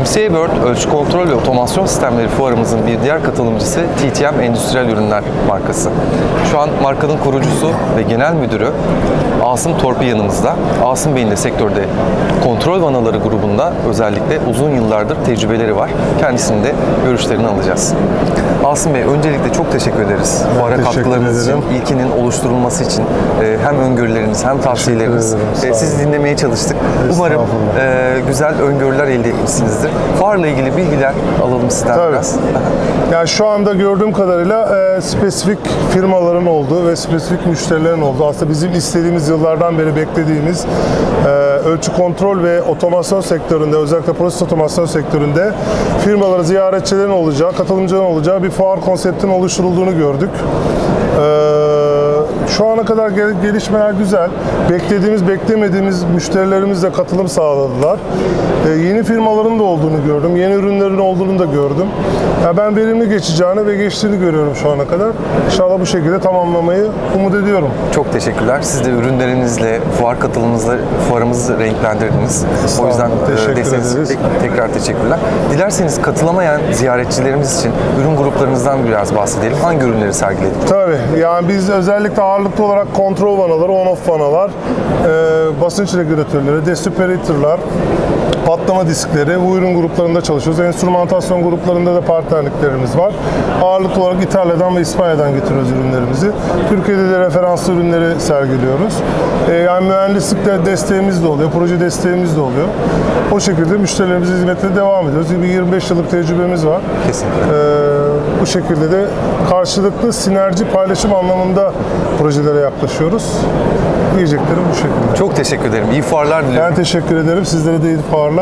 MCA World Ölçü Kontrol ve Otomasyon Sistemleri fuarımızın bir diğer katılımcısı TTM Endüstriyel Ürünler markası. Şu an markanın kurucusu ve genel müdürü Asım Torpi yanımızda. Asım Bey'in de sektörde kontrol vanaları grubunda özellikle uzun yıllardır tecrübeleri var. Kendisinin de görüşlerini alacağız. Asım Bey öncelikle çok teşekkür ederiz. Fuara teşekkür katkılarınız için, ederim. ilkinin oluşturulması için e, hem öngörüleriniz hem tavsiyeleriniz. E. Sizi dinlemeye çalıştık. Umarım e, güzel öngörüler elde etmişsinizdir. Fuarla ilgili bilgiler alalım sizden Tabii. biraz. Yani şu anda gördüğüm kadarıyla e, spesifik firmaların olduğu ve spesifik müşterilerin olduğu aslında bizim istediğimiz yıllardan beri beklediğimiz e, ölçü kontrol ve otomasyon sektöründe özellikle proses otomasyon sektöründe firmaların ziyaretçilerin olacağı, katılımcıların olacağı bir fuar konseptinin oluşturulduğunu gördük. E, şu ana kadar gel- gelişmeler güzel. Beklediğimiz, beklemediğimiz müşterilerimiz de katılım sağladılar. E, yeni firmaların da olduğunu gördüm. Yeni ürünlerin olduğunu da gördüm. Ya ben verimli geçeceğini ve geçtiğini görüyorum şu ana kadar. İnşallah bu şekilde tamamlamayı umut ediyorum. Çok teşekkürler. Siz de ürünlerinizle fuar katılımınızla fuarımızı renklendirdiniz. O yüzden e, teşekkür desteğiniz ederiz. tek- tekrar teşekkürler. Dilerseniz katılamayan ziyaretçilerimiz için ürün gruplarınızdan biraz bahsedelim. Hangi ürünleri sergiledik? Tabii. Yani biz özellikle ağırlıklı olarak kontrol vanaları, on-off vanalar, e, basınç regülatörleri, desuperatorlar, patlama diskleri bu ürün gruplarında çalışıyoruz. Enstrümantasyon gruplarında da partnerliklerimiz var. Ağırlıklı olarak İtalya'dan ve İspanya'dan getiriyoruz ürünlerimizi. Türkiye'de de referanslı ürünleri sergiliyoruz. E, yani mühendislikte desteğimiz de oluyor, proje desteğimiz de oluyor. O şekilde müşterilerimizin hizmetine devam ediyoruz. Bir 25 yıllık tecrübemiz var. Kesinlikle. Ee, bu şekilde de karşılıklı sinerji paylaşım anlamında projelere yaklaşıyoruz. Diyeceklerim bu şekilde. Çok teşekkür ederim. İyi fuarlar diliyorum. Ben teşekkür ederim. Sizlere de iyi fuarlar.